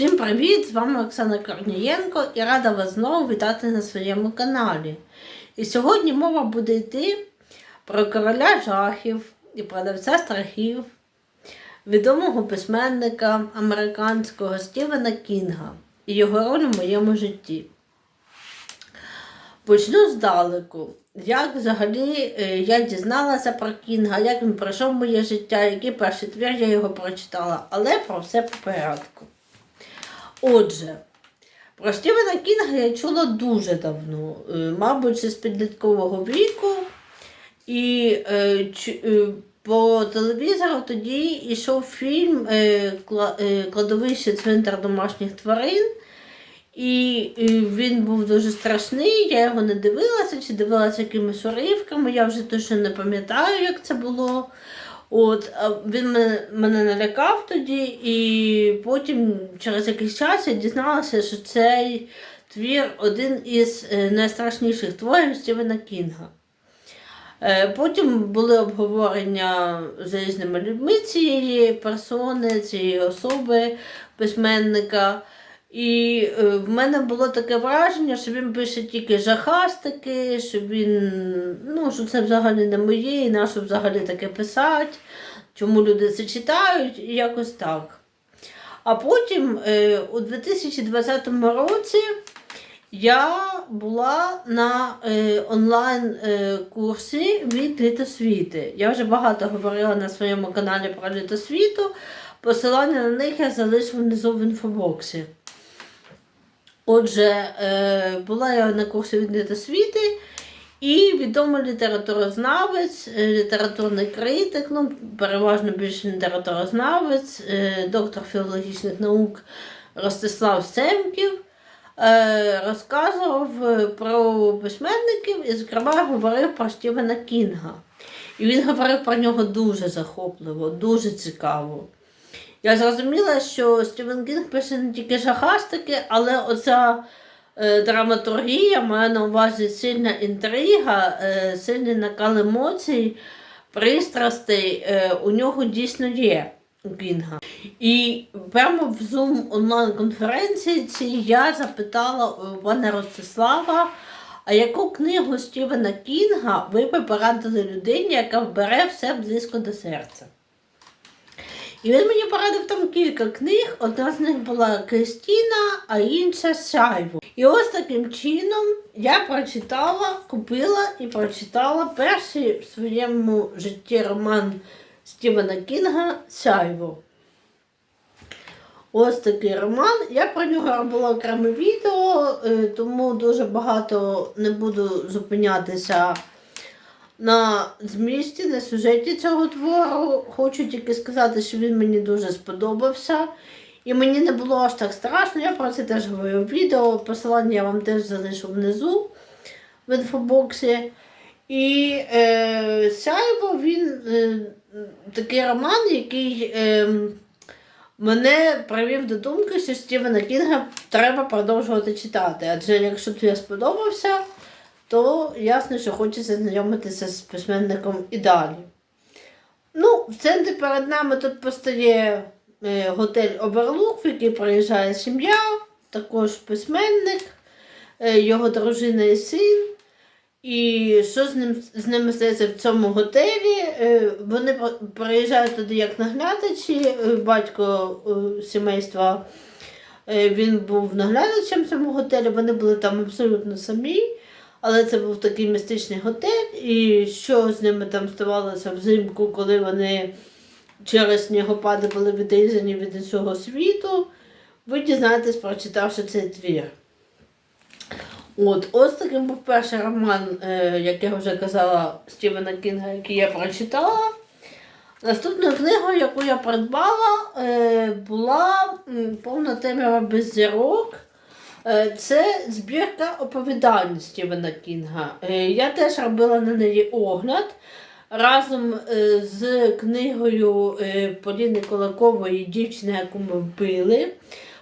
Всім привіт! З вами Оксана Корнієнко і рада вас знову вітати на своєму каналі. І сьогодні мова буде йти про короля жахів і продавця страхів, відомого письменника американського Стівена Кінга і його роль у моєму житті. Почну здалеку. Як взагалі е, я дізналася про Кінга, як він пройшов моє життя, який перший твір я його прочитала, але про все по порядку. Отже, про Стівена Кінга я чула дуже давно, е, мабуть, з підліткового віку. І е, е, по телевізору тоді йшов фільм е, «Кла- Кладовище цвинтар домашніх тварин. І він був дуже страшний, я його не дивилася, чи дивилася якимись уривками, я вже точно не пам'ятаю, як це було. От, він мене, налякав тоді, і потім через якийсь час я дізналася, що цей твір один із е, найстрашніших творів Стівена Кінга. Е, Потім були обговорення з різними людьми цієї персони, цієї особи, письменника. І е, в мене було таке враження, що він пише тільки жахастики, що він, ну, що це взагалі не моє, і на що взагалі таке писати, чому люди це читають, і якось так. А потім е, у 2020 році я була на е, онлайн е, курсі від літосвіти. Я вже багато говорила на своєму каналі про літосвіту. Посилання на них я залишу внизу в інфобоксі. Отже, е, була я на курсі від літосвіти, і відомий літературознавець, е, літературний критик, ну, переважно більше літературознавець, е, доктор філологічних наук Ростислав Семків розказував про письменників і, зокрема, говорив про Стівена Кінга. І він говорив про нього дуже захопливо, дуже цікаво. Я зрозуміла, що Стівен Кінг пише не тільки жахастики, але оця е, драматургія має на увазі сильна інтрига, е, сильний накал емоцій, пристрастей е, у нього дійсно є Кінга. І прямо в Zoom онлайн-конференції я запитала у пана Ростислава, а яку книгу Стівена Кінга ви б порадили людині, яка бере все близько до серця? І він мені порадив там кілька книг. Одна з них була Кристіна, а інша Шайво. І ось таким чином я прочитала, купила і прочитала перший в своєму житті роман Стівена Кінга Шайво. Ось такий роман. Я про нього робила окреме відео, е, тому дуже багато не буду зупинятися на змісті, на сюжеті цього твору. Хочу тільки сказати, що він мені дуже сподобався. І мені не було аж так страшно. Я про це теж говорю в відео. Посилання я вам теж залишу внизу в інфобоксі. І е, Сяйво він е, такий роман, який е, мене привів до думки, що Стівена Кінга треба продовжувати читати. Адже якщо твір сподобався, то ясно, що хочеться знайомитися з письменником і далі. Ну, в центрі перед нами тут постає е, готель Оверлук, в який приїжджає сім'я, також письменник, е, його дружина і син. І що з ним з ними стається в цьому готелі? Е, Вони приїжджають туди як наглядачі, батько сімейства. Він був наглядачем в цьому готелі, вони були там абсолютно самі. Але це був такий містичний готель, і що з ними там ставалося взимку, коли вони через снігопади були відрізані від усього світу, ви дізнаєтесь, прочитавши цей твір. От, ось таким був перший роман, е, як я вже казала, Стівена Кінга, який я прочитала. Наступною книгою, яку я придбала, е, була повна темрява без зірок. Е, Це збірка оповідань Стівена Кінга. Е, Я теж робила на неї огляд разом е, з книгою Поліни Кулакової Дівчина, яку ми вбили.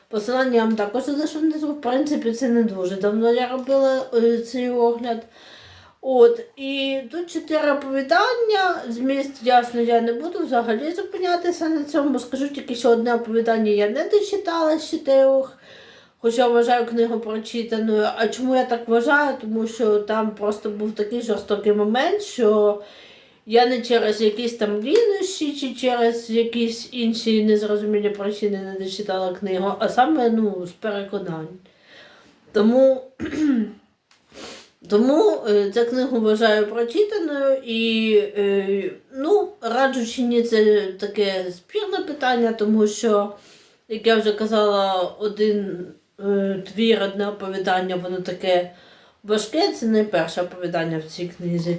Посилання я вам також залишу внизу. В принципі, це не дуже давно я робила цей огляд. От, і тут чотири оповідання. Зміст, ясно, я не буду взагалі зупинятися на цьому. Скажу тільки, що одне оповідання я не дочитала з чотирьох. Хоча вважаю книгу прочитаною. А чому я так вважаю? Тому що там просто був такий жорстокий момент, що я не через якісь там лінощі чи через якісь інші незрозумілі причини не дочитала книгу, а саме ну, з переконань. Тому, тому е, цю книгу вважаю прочитаною і е, ну, раджу чи ні, це таке спірне питання, тому що, як я вже казала, один твір, одне оповідання, воно таке важке, це не перше оповідання в цій книзі.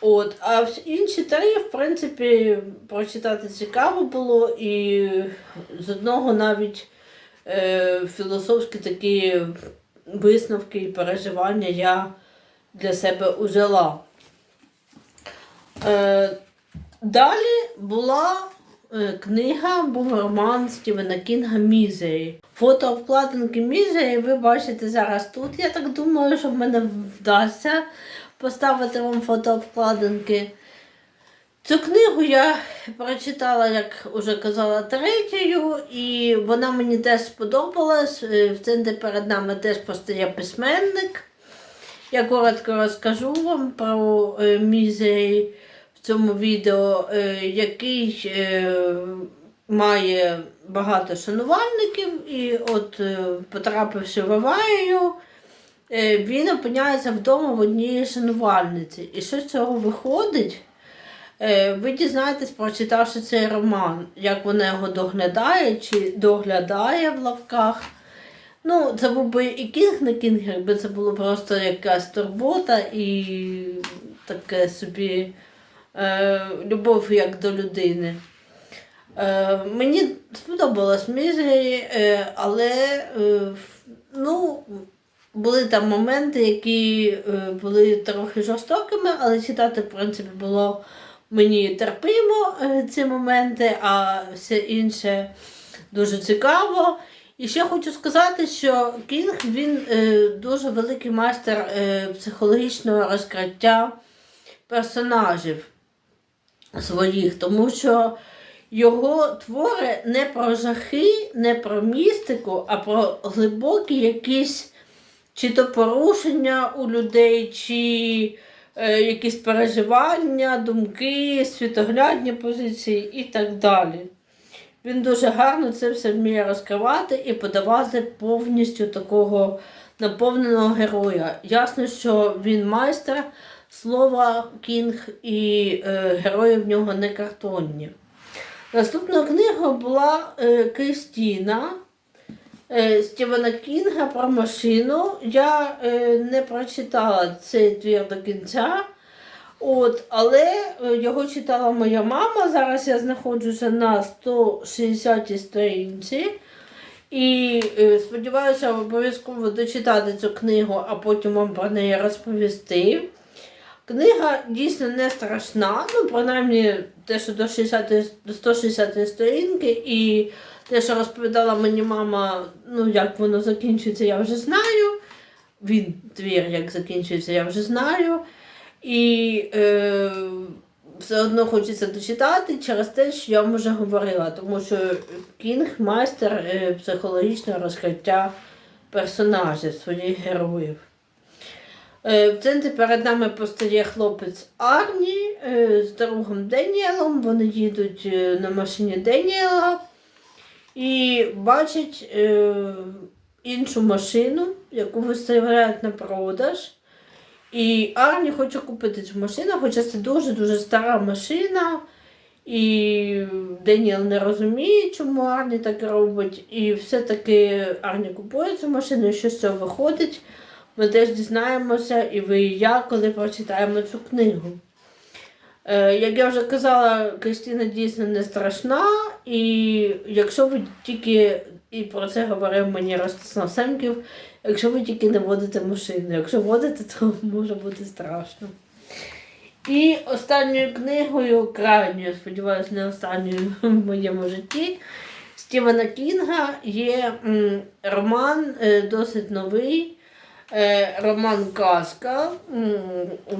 От, а інші три, в принципі, прочитати цікаво було, і з одного навіть е, філософські такі висновки і переживання я для себе узяла. Е, далі була е, книга, був роман Стівена Кінга Мізері. Фото обкладинки Мізері ви бачите зараз тут. Я так думаю, що в мене вдасться поставити вам фото обкладинки. Цю книгу я прочитала, як вже казала, третьою, і вона мені теж сподобалась. Е, В центрі перед нами теж постає письменник. Я коротко розкажу вам про е, мізей в цьому відео, е, який е, має багато шанувальників, і от е, потрапивши в аварію, він опиняється вдома в одній шанувальниці. І що з цього виходить? Ви дізнаєтесь, прочитавши цей роман, як вона його доглядає чи доглядає в лавках. Ну, це був би і кінг не кінг, якби це було просто якась турбота і таке собі любов як до людини. Е, мені сподобалась Мізері, е, але е, ну, були там моменти, які е, були трохи жорстокими, але читати, в принципі, було мені терпимо е, ці моменти, а все інше дуже цікаво. І ще хочу сказати, що Кінг він е, дуже великий майстер е, психологічного розкриття персонажів своїх, тому що його твори не про жахи, не про містику, а про глибокі якісь чи то порушення у людей, чи е, якісь переживання, думки, світоглядні позиції і так далі. Він дуже гарно це все вміє розкривати і подавати повністю такого наповненого героя. Ясно, що він майстер слова Кінг і е, герої в нього не картонні. Наступна книга була е, Кристіна е, Стівена Кінга про машину. Я е, не прочитала цей твір до кінця. От, але е, його читала моя мама. Зараз я знаходжуся на 160 сторінці. І е, сподіваюся обов'язково дочитати цю книгу, а потім вам про неї розповісти. Книга дійсно не страшна, ну, принаймні те, що до, 60, до 160 сторінки, і те, що розповідала мені мама, ну як воно закінчується, я вже знаю. Він твір, як закінчується, я вже знаю. І е, все одно хочеться дочитати через те, що я вам вже говорила, тому що Кінг майстер е, психологічного розкриття персонажів, своїх героїв. Е, В центрі перед нами постає хлопець Арні е, з другом Деніелом. Вони їдуть е, на машині Деніела і бачать іншу машину, яку виставляють на продаж. І Арні хоче купити цю машину, хоча це дуже-дуже стара машина. І Деніел не розуміє, чому Арні так робить. І все-таки Арні купує цю машину, і що з цього виходить. Ми теж дізнаємося, і ви, і я, коли прочитаємо цю книгу. Е, як я вже казала, Кристина дійсно не страшна, і якщо ви тільки, і про це говорив мені Ростислав Семків, якщо ви тільки не водите машину, якщо водите, то може бути страшно. І останньою книгою, крайньою, сподіваюся, не останньою в моєму житті, Стівена Кінга є м, роман е, досить новий роман Казка.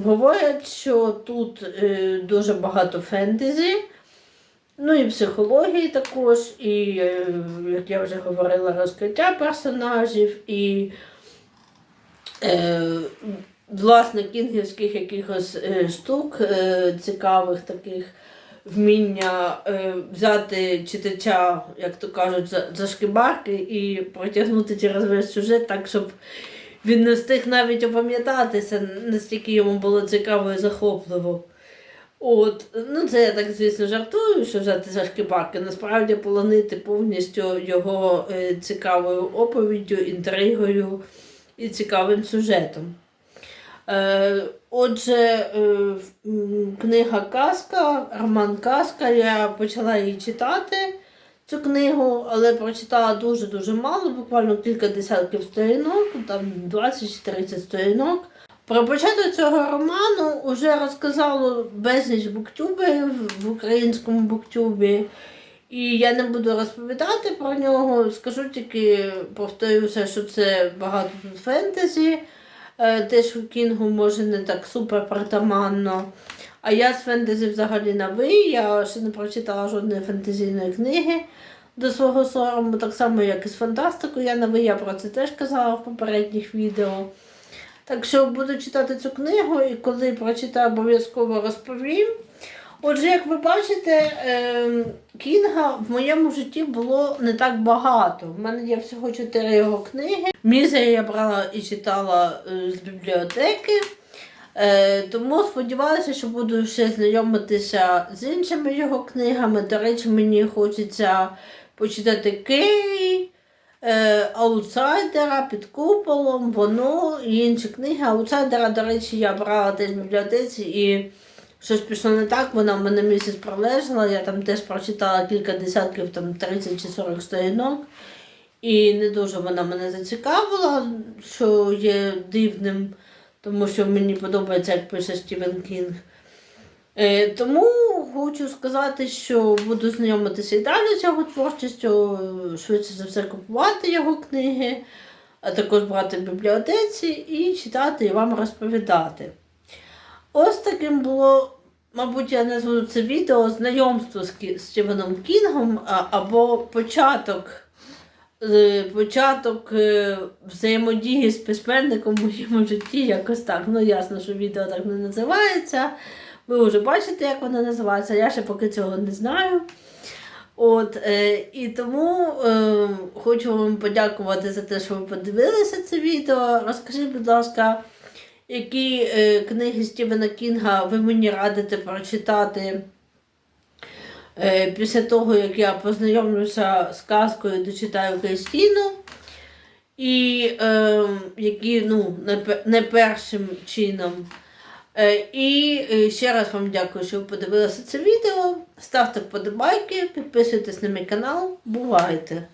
Говорять, що тут е, дуже багато фентезі, ну і психології також, і, е, як я вже говорила, розкриття персонажів, і е, власне кінгівських якихось е, штук е, цікавих таких. Вміння е, взяти читача, як то кажуть, за, за шкибарки і протягнути через весь сюжет так, щоб він не встиг навіть опам'ятатися, настільки йому було цікаво і захопливо. От, ну це я так, звісно, жартую, що взяти за шкибарки. Насправді полонити повністю його е, цікавою оповіддю, інтригою і цікавим сюжетом. Е, отже, е, книга Казка, роман Казка, я почала її читати, цю книгу, але прочитала дуже-дуже мало, буквально кілька десятків сторінок, там 20 чи 30 сторінок. Про початок цього роману вже розказало безліч буктюберів в українському буктюбі. І я не буду розповідати про нього, скажу тільки, повторюся, що це багато тут фентезі. Е, Теж у Кінгу може не так супер притаманно. А я з фентезі взагалі на ви, я ще не прочитала жодної фентезійної книги до свого сорому, так само, як і з фантастикою. Я на ви, я про це теж казала в попередніх відео. Так що буду читати цю книгу і коли прочитаю, обов'язково розповім. Отже, як ви бачите, ем, Кінга в моєму житті було не так багато. У мене є всього чотири його книги. Мізер я брала і читала е, з бібліотеки. Е, тому сподіваюся, що буду ще знайомитися з іншими його книгами. До речі, мені хочеться почитати Кей, е, Аутсайдера під куполом, воно і інші книги. Аутсайдера, до речі, я брала теж в бібліотеці і щось пішло не так, вона в мене місяць пролежала, я там теж прочитала кілька десятків, там 30 чи 40 сторінок. І не дуже вона мене зацікавила, що є дивним, тому що мені подобається, як пише Стівен Кінг. Е, тому хочу сказати, що буду знайомитися і далі з його творчістю, швидше за все купувати його книги, а також брати в бібліотеці і читати і вам розповідати. Ось таким було, мабуть, я назву це відео знайомство з Стівеном Кінгом або початок, початок е, взаємодії з письменником в моєму житті, якось так. Ну, ясно, що відео так не називається. Ви вже бачите, як воно називається. Я ще поки цього не знаю. От, е, і тому е, хочу вам подякувати за те, що ви подивилися це відео. Розкажіть, будь ласка, які е, книги Стівена Кінга ви мені радите прочитати після того, як я познайомлюся з казкою, дочитаю Кристіну. І е, які ну, не, першим чином. Е, і е, ще раз вам дякую, що ви подивилися це відео. Ставте вподобайки, підписуйтесь на мій канал. Бувайте!